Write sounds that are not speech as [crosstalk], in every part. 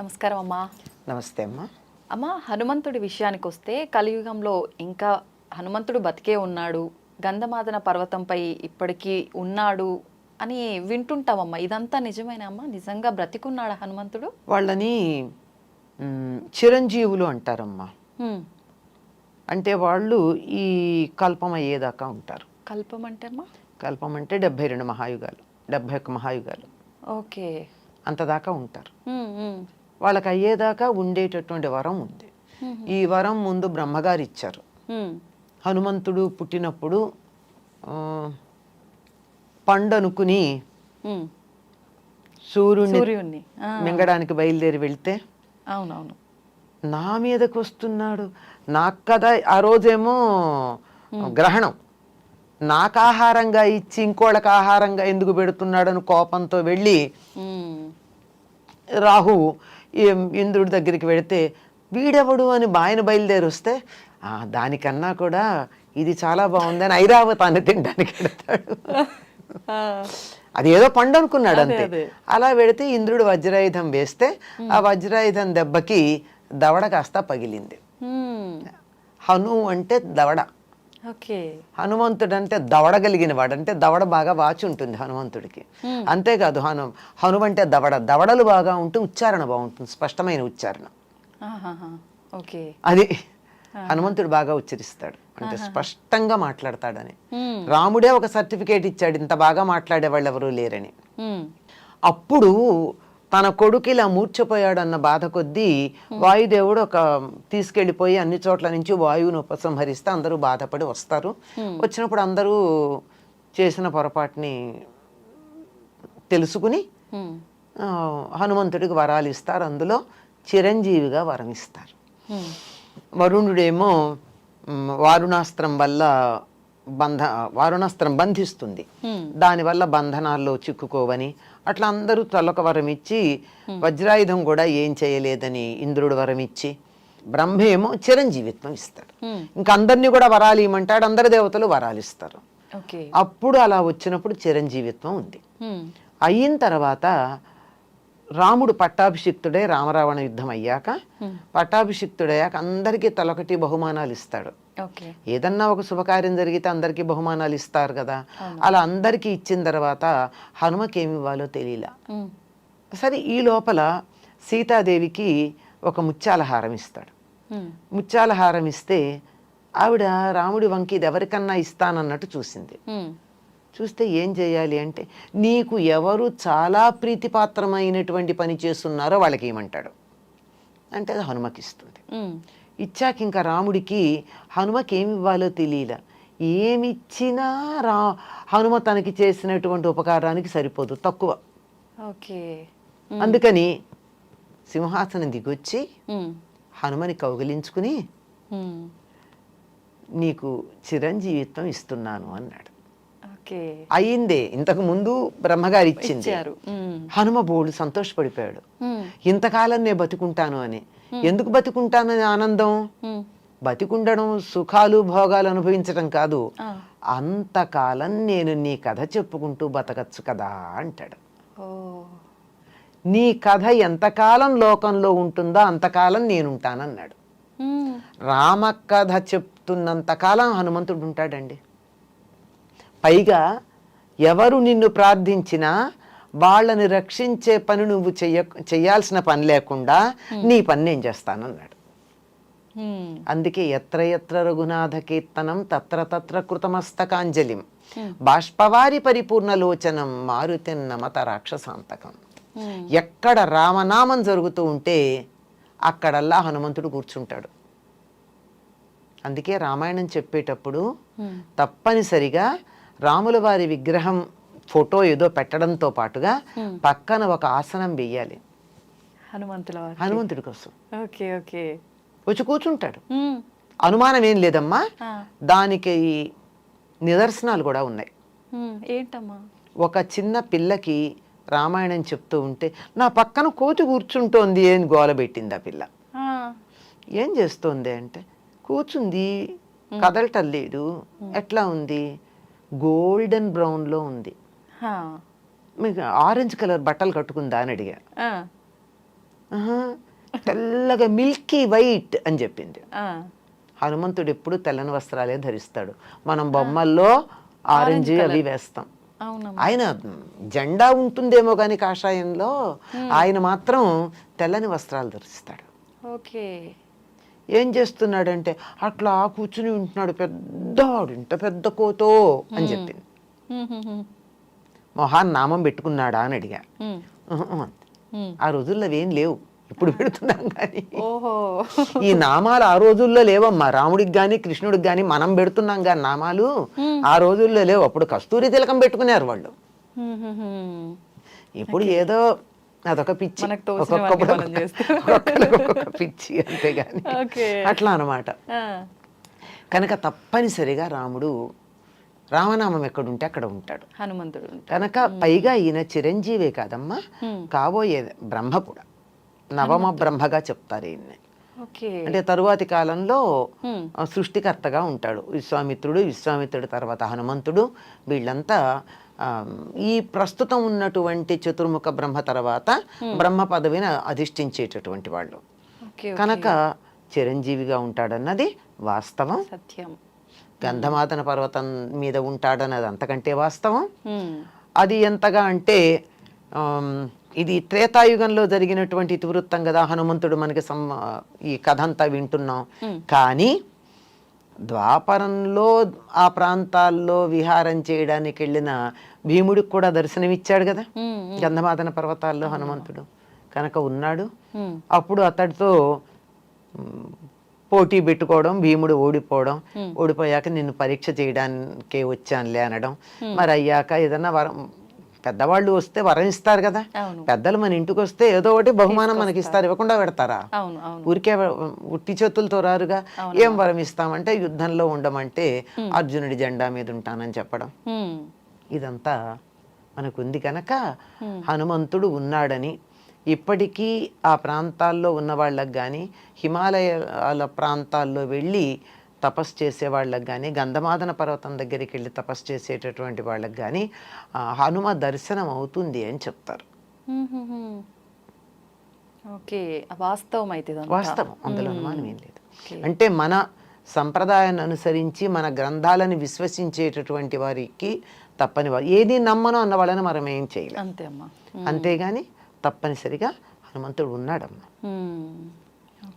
నమస్కారం అమ్మా. నమస్తే అమ్మా. అమ్మ హనుమంతుడి విషయానికి వస్తే కలియుగంలో ఇంకా హనుమంతుడు బతికే ఉన్నాడు గంధమాదన పర్వతంపై ఇప్పటికీ ఉన్నాడు అని వింటుంటామమ్మా ఇదంతా నిజమేనా అమ్మా? నిజంగా బ్రతికున్నాడా హనుమంతుడు? వాళ్ళని చిరంజీవులు అంటారమ్మా. అంటే వాళ్ళు ఈ కల్పం అయ్యేదాకా ఉంటారు. కల్పం అంటే అమ్మా? కల్పం అంటే డెబ్బై రెండు మహాయుగాలు డెబ్బై ఒక్క మహాయుగాలు. ఓకే. అంతదాకా ఉంటారు. వాళ్ళకి అయ్యేదాకా ఉండేటటువంటి వరం ఉంది. ఈ వరం ముందు బ్రహ్మగారు ఇచ్చారు. హనుమంతుడు పుట్టినప్పుడు పండనుకుని. సూర్యుని మింగడానికి బయలుదేరి వెళ్తే అవునవును. నా మీదకి వస్తున్నాడు నాకు కదా ఆ రోజేమో గ్రహణం. నాకు ఆహారంగా ఇచ్చి ఇంకోళ్ళకి ఆహారంగా ఎందుకు పెడుతున్నాడని కోపంతో వెళ్ళి. రాహు ఇంద్రుడి దగ్గరికి వెళితే వీడెవడు అని ఆయన బయలుదేరి వస్తే "ఆ, దానికన్నా కూడా ఇది చాలా బాగుందని ఐరావతాన్ని తినడానికి వెడతాడు ఆ, [laughs] అది ఏదో పండు అనుకున్నాడు అంతే. అలా పెడితే ఇంద్రుడు వజ్రాయుధం వేస్తే ఆ వజ్రాయుధం దెబ్బకి దవడ కాస్త పగిలింది. హను అంటే దవడ హనుమంతుడు అంటే దవడ కలిగిన వాడు. అంటే దవడ బాగా వాచి ఉంటుంది హనుమంతుడికి. అంతేకాదు హను హను అంటే దవడ. దవడలు బాగా ఉంటే ఉచ్చారణ బాగుంటుంది. స్పష్టమైన ఉచ్చారణ. అది హనుమంతుడు బాగా ఉచ్చరిస్తాడు. అంటే స్పష్టంగా మాట్లాడతాడని. రాముడే ఒక సర్టిఫికేట్ ఇచ్చాడు. ఇంత బాగా మాట్లాడే వాళ్ళు ఎవరూ లేరని. అప్పుడు తన కొడుకు ఇలా మూర్ఛపోయాడు అన్న బాధ కొద్దీ వాయుదేవుడు ఒక తీసుకెళ్ళిపోయి అన్ని చోట్ల నుంచి వాయువును ఉపసంహరిస్తే అందరూ బాధపడి వస్తారు. వచ్చినప్పుడు అందరూ చేసిన పొరపాటుని తెలుసుకుని హనుమంతుడికి వరాలు ఇస్తారు. అందులో చిరంజీవిగా వరం ఇస్తారు. వరుణుడేమో వారుణాస్త్రం వల్ల బంధ వారుణాస్త్రం బంధిస్తుంది. దానివల్ల బంధనాల్లో చిక్కుకోవని అట్లా అందరూ తలొక వరం ఇచ్చి వజ్రాయుధం కూడా ఏం చేయలేదని ఇంద్రుడు వరం ఇచ్చి బ్రహ్మేమో చిరంజీవిత్వం ఇస్తాడు. ఇంకా అందరినీ కూడా వరాలు ఇవ్వమంటాడు అందరి దేవతలు వరాలు ఇస్తారు. అప్పుడు అలా వచ్చినప్పుడు చిరంజీవిత్వం ఉంది. అయిన తర్వాత రాముడు పట్టాభిషిక్తుడే రామరావణ యుద్ధం అయ్యాక పట్టాభిషిక్తుడయ్యాక అందరికీ తలొకటి బహుమానాలు ఇస్తాడు. ఏదన్నా ఒక శుభకార్యం జరిగితే అందరికీ బహుమానాలు ఇస్తారు కదా అలా అందరికీ ఇచ్చిన తర్వాత హనుమకి ఏమి ఇవ్వాలో తెలియలా. సరే ఈ లోపల సీతాదేవికి ఒక ముత్యాల హారం ఇస్తాడు హ్మ్. ముత్యాల హారం ఇస్తే ఆవిడ రాముడి వంకి ఇది ఎవరికన్నా ఇస్తానన్నట్టు చూసింది. చూస్తే ఏం చేయాలి అంటే నీకు ఎవరు చాలా ప్రీతిపాత్రమైనటువంటి పని చేస్తున్నారో వాళ్ళకి ఏమంటాడు అంటే అది హనుమకి ఇస్తుంది హ్మ్. ఇచ్చాక ఇంకా రాముడికి హనుమకి ఏమి ఇవ్వాలో తెలియల. ఏమిచ్చినా రా హనుమ తనకి చేసినటువంటి ఉపకారానికి సరిపోదు తక్కువ. ఓకే. అందుకని సింహాసనం దిగొచ్చి. హనుమని కౌగిలించుకుని. నీకు చిరంజీవిత్వం ఇస్తున్నాను అన్నాడు. ఓకే. అయిందే ఇంతకు ముందు బ్రహ్మగారు ఇచ్చింది. హనుమ బోడు సంతోషపడిపోయాడు. ఇంతకాలం నేను బతికుంటాను అని. ఎందుకు బతికుంటానని ఆనందం. బతికుండడం సుఖాలు భోగాలు అనుభవించడం కాదు. అంతకాలం నేను నీ కథ చెప్పుకుంటూ బతకచ్చు కదా అంటాడు. నీ కథ ఎంతకాలం లోకంలో ఉంటుందో అంతకాలం నేనుంటానన్నాడు. రామ కథ చెప్తున్నంతకాలం హనుమంతుడు ఉంటాడండి. పైగా ఎవరు నిన్ను ప్రార్థించినా వాళ్ళని రక్షించే పని నువ్వు చెయ్య చెయ్యాల్సిన పని లేకుండా నీ పని నేను చేస్తానన్నాడు. అందుకే ఎత్ర ఎత్ర రఘునాథ కీర్తనం తత్ర తత్ర కృతమస్తకాంజలిం బాష్పవారి పరిపూర్ణలోచనం మారుతిన్నమత రాక్షసాంతకం. ఎక్కడ రామనామం జరుగుతూ ఉంటే అక్కడల్లా హనుమంతుడు కూర్చుంటాడు అందుకే రామాయణం చెప్పేటప్పుడు. తప్పనిసరిగా రాముల వారి విగ్రహం ఫోటో ఏదో పెట్టడంతో పాటుగా పక్కన ఒక ఆసనం హనుమంతుల వారు హనుమంతుడి కోసం. Okay okay. వచ్చి కూర్చుంటాడు. అనుమానం ఏం లేదమ్మా. దానికి నిదర్శనాలు కూడా ఉన్నాయి. ఏంటమ్మా? ఒక చిన్న పిల్లకి రామాయణం చెప్తూ ఉంటే నా పక్కన కోతి కూర్చుంటోంది అని గోలబెట్టింది ఆ పిల్ల. ఏం చేస్తోంది అంటే కూర్చుంది కదలటం లేదు. ఎట్లా ఉంది? గోల్డెన్ బ్రౌన్లో ఉంది. మీకు ఆరెంజ్ కలర్ బట్టలు కట్టుకుందా అని అడిగా. తెల్లగా మిల్కీ వైట్ అని చెప్పింది. హనుమంతుడు ఎప్పుడు తెల్లని వస్త్రాలే ధరిస్తాడు. మనం బొమ్మల్లో ఆరెంజ్ అవి వేస్తాం. ఆయన జెండా ఉంటుందేమో కానీ కాషాయంలో ఆయన మాత్రం తెల్లని వస్త్రాలు ధరిస్తాడు. ఓకే. ఏం చేస్తున్నాడంటే అట్లా కూర్చుని ఉంటున్నాడు పెద్దవాడు ఇంత పెద్ద కోతో అని చెప్పింది. మొహాన్ నామం పెట్టుకున్నాడా అని అడిగా. ఆ రోజుల్లో అవేం లేవు. ఇప్పుడు పెడుతున్నాం కానీ. ఈ నామాలు ఆ రోజుల్లో లేవమ్మా. రాముడికి కానీ కృష్ణుడికి కానీ మనం పెడుతున్నాం కానీ నామాలు ఆ రోజుల్లో లేవు. అప్పుడు కస్తూరి తిలకం పెట్టుకునేవారు వాళ్ళు. ఇప్పుడు ఏదో అదొక పిచ్చి. [laughs] ఒక్కొక్క పిచ్చి అంతేగాని అట్లా అనమాట కనుక తప్పనిసరిగా రాముడు రామనామం ఎక్కడుంటే అక్కడ ఉంటాడు. హనుమంతుడు. కనుక పైగా ఈయన చిరంజీవే కాదమ్మా. కాబోయే బ్రహ్మ కూడా. నవమ బ్రహ్మగా చెప్తారు ఈయన్ని. అంటే తరువాతి కాలంలో సృష్టికర్తగా ఉంటాడు. విశ్వామిత్రుడు విశ్వామిత్రుడు తర్వాత హనుమంతుడు వీళ్ళంతా ఈ ప్రస్తుతం ఉన్నటువంటి చతుర్ముఖ బ్రహ్మ తర్వాత బ్రహ్మ పదవిని అధిష్ఠించేటటువంటి వాళ్ళు. కనుక చిరంజీవిగా ఉంటాడన్నది వాస్తవం. సత్యం. గంధమాదన పర్వతం మీద ఉంటాడన్నది అంతకంటే వాస్తవం. అది ఎంతగా అంటే ఇది త్రేతాయుగంలో జరిగినటువంటి ఇతివృత్తం కదా హనుమంతుడు మనకి సం ఈ కథ అంతా వింటున్నాం కానీ ద్వాపరంలో ఆ ప్రాంతాల్లో విహారం చేయడానికి వెళ్ళిన భీముడికి కూడా దర్శనమిచ్చాడు కదా. గంధమాదన పర్వతాల్లో హనుమంతుడు కనుక ఉన్నాడు. అప్పుడు అతడితో పోటీ పెట్టుకోవడం భీముడు ఓడిపోవడం ఓడిపోయాక నిన్ను పరీక్ష చేయడానికే వచ్చానులే అనడం. మరి అయ్యాక ఏదన్నా వరం పెద్దవాళ్ళు వస్తే వరం ఇస్తారు కదా. పెద్దలు మన ఇంటికి వస్తే ఏదో ఒకటి బహుమానం మనకి ఇస్తారు ఇవ్వకుండా పెడతారా? ఊరికే ఉట్టి చేతులతో రారుగా. ఏం వరం ఇస్తామంటే యుద్ధంలో ఉండమంటే అర్జునుడి జెండా మీద ఉంటానని చెప్పడం. ఇదంతా మనకుంది కనుక హనుమంతుడు ఉన్నాడని ఇప్పటికీ ఆ ప్రాంతాల్లో ఉన్న వాళ్ళకి కానీ హిమాలయాల ప్రాంతాల్లో వెళ్ళి తపస్సు చేసే వాళ్ళకి కానీ గంధమాదన పర్వతం దగ్గరికి వెళ్ళి తపస్సు చేసేటటువంటి వాళ్ళకి కానీ హనుమ దర్శనం అవుతుంది అని చెప్తారు. ఓకే. వాస్తవం అయితే. వాస్తవం. అందులో అనుమానం ఏం లేదు. అంటే మన సంప్రదాయాన్ని అనుసరించి మన గ్రంథాలను విశ్వసించేటటువంటి వారికి తప్పని ఏది నమ్మను అన్న వాళ్ళని మనం ఏం చేయలేం. అంతే అమ్మా. అంతేగాని తప్పనిసరిగా హనుమంతుడు ఉన్నాడమ్మా హ్మ్.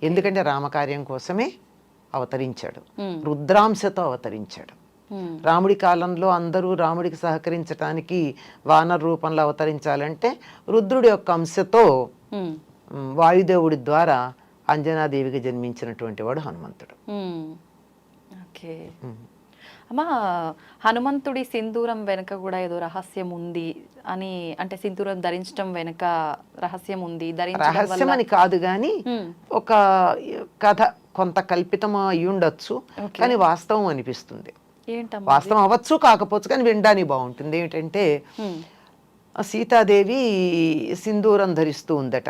ఎందుకంటే రామకార్యం కోసమే అవతరించాడు Hmm. రుద్రాంశతో అవతరించాడు హ్మ్. రాముడి కాలంలో అందరూ రాముడికి సహకరించడానికి వానర రూపంలో అవతరించాలంటే రుద్రుడి యొక్క అంశతో వాయుదేవుడి ద్వారా అంజనాదేవికి జన్మించినటువంటి వాడు హనుమంతుడు. ఓకే అమ్మా హనుమంతుడి సింధూరం వెనుక కూడా ఏదో రహస్యం ఉంది అని అంటే సింధూరం ధరించడం వెనుక రహస్యం ఉంది రహస్యం అని కాదు కానీ హ్మ్. ఒక కథ కొంత కల్పితం అయి ఉండొచ్చు. కానీ వాస్తవం అనిపిస్తుంది ఏంటమ్మా వాస్తవం అవ్వచ్చు కాకపోవచ్చు కానీ వినడానికి బాగుంటుంది ఏమిటంటే సీతాదేవి సింధూరం ధరిస్తూ ఉందట.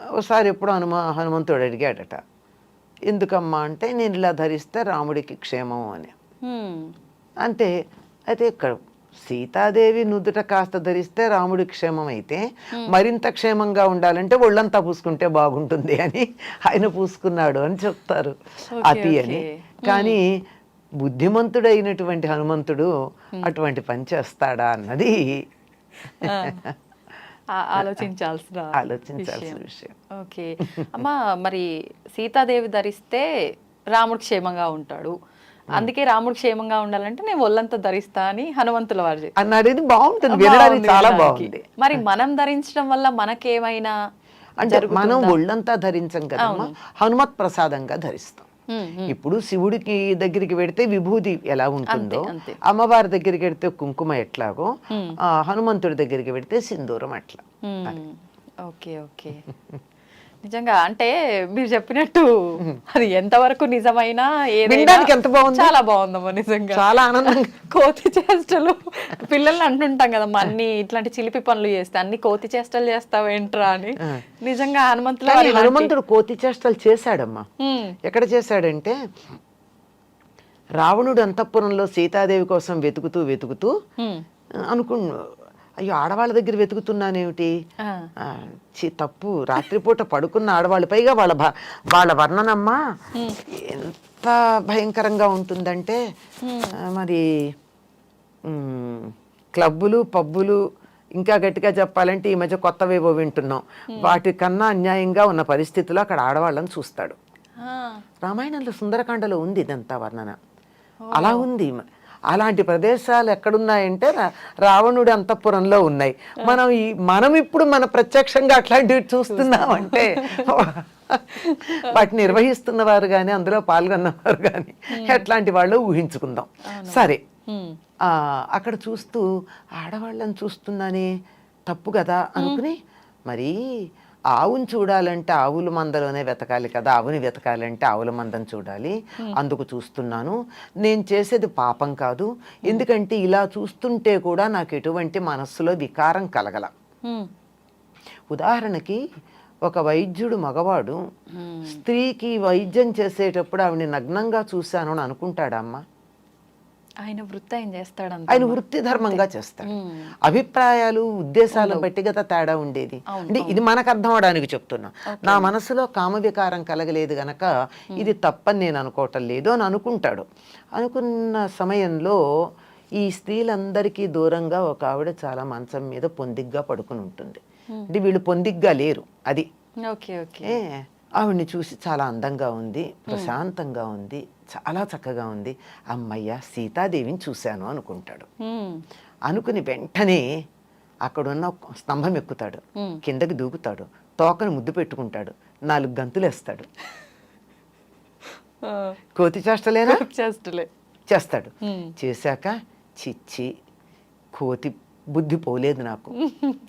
ఒకసారి ఎప్పుడు హనుమ హనుమంతుడు అడిగాడట ఎందుకమ్మా అంటే నేను ఇలా ధరిస్తే రాముడికి క్షేమం అని. అంతే అయితే ఇక్కడ సీతాదేవి నుదుట కాస్త ధరిస్తే రాముడి క్షేమం అయితే మరింత క్షేమంగా ఉండాలంటే ఒళ్ళంతా పూసుకుంటే బాగుంటుంది అని ఆయన పూసుకున్నాడు అని చెప్తారు. అతి అని. కానీ బుద్ధిమంతుడైనటువంటి హనుమంతుడు అటువంటి పని చేస్తాడా అన్నది [laughs] ఆలోచించాల్సిన ఆలోచించాల్సిన విషయం. ఓకే. అమ్మా మరి సీతాదేవి ధరిస్తే రాముడు క్షేమంగా ఉంటాడు. అందుకే రాముడు క్షేమంగా ఉండాలంటే నేను ఒళ్ళంతా ధరిస్తా అని హనుమంతుల వారు. అన్నది బాగుంటుంది వినడానికి చాలా. బాగుంది. మరి మనం ధరించడం వల్ల మనకేమైనా అంటే మనం ఒళ్ళంతా ధరించం కదమ్మా. హనుమత్ ప్రసాదంగా ధరిస్తాం. ఇప్పుడు శివుడికి దగ్గరికి వెడితే విభూది ఎలా ఉంటుందో. అమ్మవారి దగ్గరికి వెడితే కుంకుమ ఎట్లాగో ఆ, హనుమంతుడి దగ్గరికి వెడితే సింధూరం అట్లా. Okay okay. [laughs] నిజంగా అంటే మీరు చెప్పినట్టు అది ఎంతవరకు నిజమైనా వినడానికి ఎంత బాగుంది? చాలా బాగుందమ్మా నిజంగా. చాలా ఆనందంగా. కోతి చేష్టలు. పిల్లల్ని అంటుంటాం కదమ్మా అన్ని ఇట్లాంటి చిలిపి పనులు చేస్తే అన్ని కోతి చేష్టలు చేస్తావు ఏంట్రా అని. నిజంగా ఇలాంటి- హనుమంతుడు కోతి చేష్టలు చేశాడమ్మా. మ్మ్. ఎక్కడ చేశాడంటే రావణుడు అంతఃపురంలో సీతాదేవి కోసం వెతుకుతూ వెతుకుతూ. అనుకు అయ్యో ఆడవాళ్ళ దగ్గర వెతుకుతున్నానేమిటి? తప్పు. రాత్రిపూట పడుకున్న ఆడవాళ్ళు. పైగా వాళ్ళ వాళ్ళ వర్ణనమ్మా ఎంత భయంకరంగా ఉంటుందంటే మరి క్లబ్బులు పబ్బులు ఇంకా గట్టిగా చెప్పాలంటే ఈ మధ్య కొత్తవేవో వింటున్నాం. వాటికన్నా అన్యాయంగా ఉన్న పరిస్థితిలో అక్కడ ఆడవాళ్ళని చూస్తాడు. రామాయణంలో సుందరకాండలో ఉంది ఇదంతా వర్ణన. అలా ఉంది అలాంటి ప్రదేశాలు ఎక్కడున్నాయంటే రావణుడి అంతఃపురంలో ఉన్నాయి. మనం ఈ మనం ఇప్పుడు మన ప్రత్యక్షంగా అట్లాంటివి చూస్తున్నామంటే [laughs] వాటిని నిర్వహిస్తున్న వారు కానీ అందులో పాల్గొన్నవారు కానీ ఎట్లాంటి వాళ్ళు ఊహించుకుందాం. సరే. అక్కడ చూస్తూ ఆడవాళ్ళని చూస్తున్నానే తప్పు కదా అనుకుని మరి ఆవుని చూడాలంటే ఆవుల మందలోనే వెతకాలి కదా ఆవుని వెతకాలంటే ఆవుల మందని చూడాలి. అందుకు చూస్తున్నాను. నేను చేసేది పాపం కాదు. ఎందుకంటే ఇలా చూస్తుంటే కూడా నాకు ఎటువంటి మనస్సులో వికారం కలగల. ఉదాహరణకి ఒక వైద్యుడు మగవాడు. స్త్రీకి వైద్యం చేసేటప్పుడు ఆవిడని నగ్నంగా చూశాను అని అనుకుంటాడమ్మా ఆయన వృత్తి ఆయన చేస్తాడంత ఆయన వృత్తి ధర్మంగా చేస్తాడు. అభిప్రాయాలు ఉద్దేశాలను బట్టి కదా తేడా ఉండేది. అంటే ఇది మనకు అర్థం అవడానికి చెప్తున్నా నా మనసులో కామ వికారం కలగలేదు గనక ఇది తప్పని నేను అనుకోవటం లేదు అని అనుకుంటాడు. అనుకున్న సమయంలో ఈ స్త్రీలందరికీ దూరంగా ఒక ఆవిడ చాలా మంచం మీద పొందిగ్గా పడుకుని ఉంటుంది. అంటే వీళ్ళు పొందిగ్గా లేరు అది. Okay okay. ఆవిడ్ని చూసి చాలా అందంగా ఉంది ప్రశాంతంగా ఉంది. చాలా చక్కగా ఉంది. అమ్మయ్య సీతాదేవిని చూశాను అనుకుంటాడు. అనుకుని వెంటనే అక్కడున్న స్తంభం ఎక్కుతాడు. కిందకి దూకుతాడు. తోకను ముద్దు పెట్టుకుంటాడు. నాలుగు గంతులు వేస్తాడు. కోతి చేష్టలేనా? చేస్తలే చేస్తాడు. చేశాక చిచ్చి కోతి బుద్ధి పోలేదు నాకు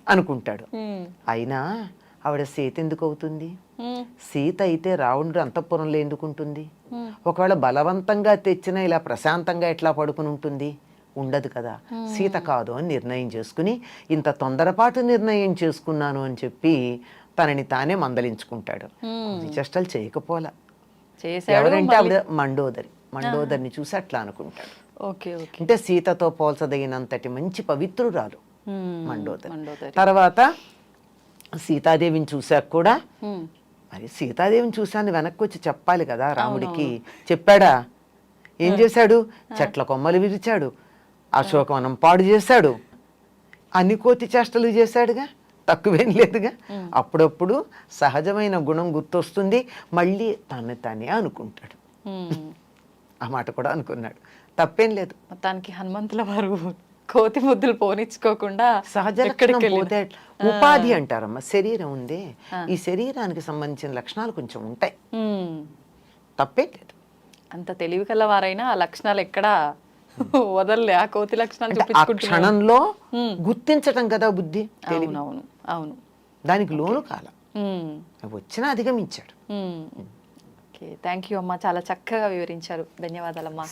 అనుకుంటాడు. అయినా ఆవిడ సీత ఎందుకు అవుతుంది సీత అయితే రావణుడు అంతఃపురంలో ఎందుకుంటుంది. ఒకవేళ బలవంతంగా తెచ్చినా ఇలా ప్రశాంతంగా ఎట్లా పడుకుని ఉంటుంది? ఉండదు కదా. సీత కాదు అని నిర్ణయం చేసుకుని ఇంత తొందరపాటు నిర్ణయం చేసుకున్నాను అని చెప్పి తనని తానే మందలించుకుంటాడు. చేష్టలు చేయకపోలా. ఎవరంటే ఆవిడ మండోదరి. మండోదరిని చూసి అట్లా అనుకుంటాడు. అంటే సీతతో పోల్చదగినంతటి మంచి పవిత్రురాలు మండోదరి. తర్వాత సీతాదేవిని చూశాక కూడా మరి సీతాదేవిని చూశాను వెనక్కి వచ్చి చెప్పాలి కదా రాముడికి. చెప్పాడా? ఏం చేశాడు? చెట్ల కొమ్మలు విరిచాడు. అశోకవనం పాడు చేశాడు. అన్ని కోతి చేష్టలు చేశాడుగా. తక్కువేం లేదుగా. అప్పుడప్పుడు సహజమైన గుణం గుర్తొస్తుంది. మళ్ళీ తను తనే అనుకుంటాడు. ఆ మాట కూడా అనుకున్నాడు. తప్పేం లేదు. మొత్తానికి హనుమంతుల వారు కోతి ముద్దులు పోనిచ్చుకోకుండా సహజ పోతే ఉపాధి అంటారమ్మా. శరీరం ఉందే. ఈ శరీరానికి సంబంధించిన లక్షణాలు కొంచెం ఉంటాయి. తప్పేం లేదు. అంత తెలివి కల వారైనా ఆ లక్షణాలు ఎక్కడ వదలలే. ఆ కోతి లక్షణాలు చూపించుకుంటున్నారు క్షణంలో. గుర్తించటం కదా బుద్ధి? అవునవును. అవును. దానికి లోను కాల. వచ్చినా అధిగమించాడు. థ్యాంక్ యూ అమ్మా. చాలా చక్కగా వివరించారు. ధన్యవాదాలమ్మా.